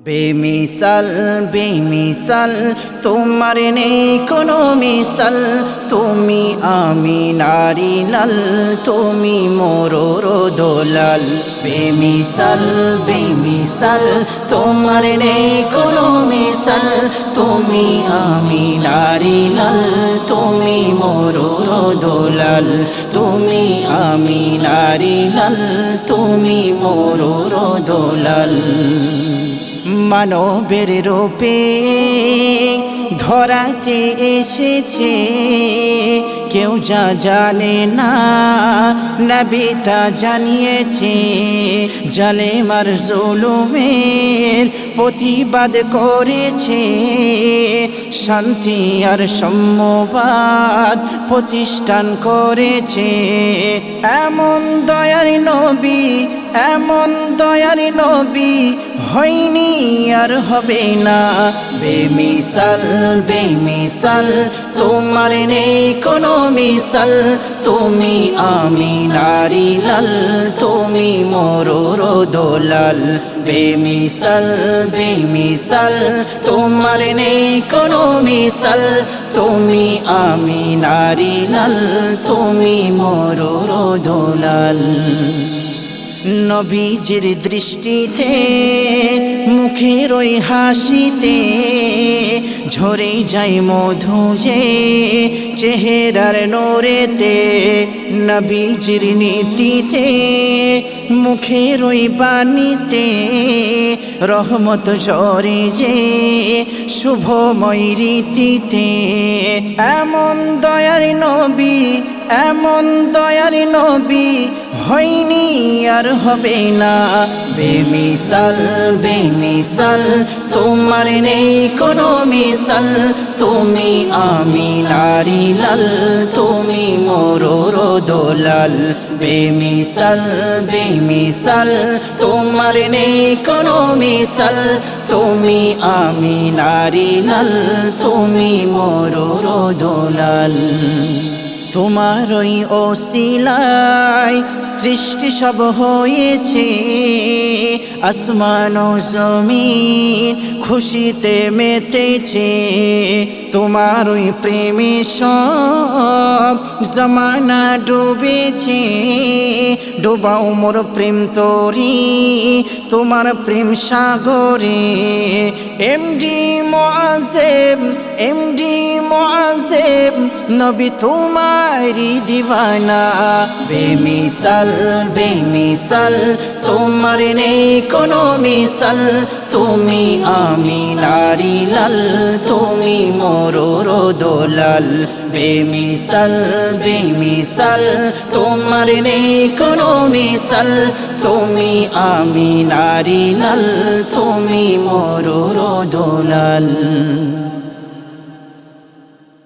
বেমিসাল বেমিসাল, তোমার নেই কোনো মিসাল। তুমি আমি নারী লাল, তুমি মোরর দোলাল। বেমিসাল বেমিসাল, তোমার নেই কোনো মিসাল। তুমি আমি নারী লাল, তুমি মোরর দোলাল। তুমি আমি নারী লাল, তুমি মোরর দোলাল। মানবের রূপে ধরাতে এসেছে। কেউ যা জানে না নবিতা জানিয়েছে। জালেমার জুলুমের প্রতিবাদ করেছে। শান্তি আর সম্যবাদ প্রতিষ্ঠান করেছে। এমন দয়ার নবী এমন দয়ার নবী হয়নি আর হবে না। বেমিসাল বেমিসাল, তোমার নেই কোনো মিসাল তুমি আমি নারী লাল, তুমি মোরর দোলাল। বেমিসাল বেমিসাল, তোমার নেই কোনো মিসাল তুমি আমি নারী লাল, তুমি মোরর দোলাল। নবীজির দৃষ্টিতে, মুখের ওই হাসিতে ঝরে যাই মধু যে চেহারার নোরেতে। নবীজির নীতিতে, মুখের ওই বাণীতে রহমত ঝরে যে শুভময় রীতিতে। এমন দয়ার নবী এমন দয়ার নবী হয়নি আর হবে না। বেমিসাল বেমিসাল, তোমার নেই কোনো মিসাল। তুমি আমি নারী লাল, তুমি মোরর দোলাল। বেমিসাল বেমিসাল, তোমার নেই কোনো মিসাল। তুমি আমি নারী লাল, তুমি মোরর দোলাল। তোমার ওই ওসিলায় সৃষ্টি সব হয়েছে। আসমান ও খুশিতে মেতেছে। তোমার ওই প্রেমে সব জমানা ডুবেছে। ডোবাও মোর প্রেম তরি, তোমার প্রেম সাগরে। এমডি মোয়াজেব এমডি মোয়াজেব নবী তোমারি দিওয়ানা। বেমিসাল বেমিসাল, তোমার নেই কোনো মিসাল। তুমি আমি নারী লাল, তুমি মোরর দোলাল। বেমিসাল বেমিসাল, তোমার নেই কোনো মিসাল। তুমি আমি নারী লাল, তুমি মোরর দোলাল।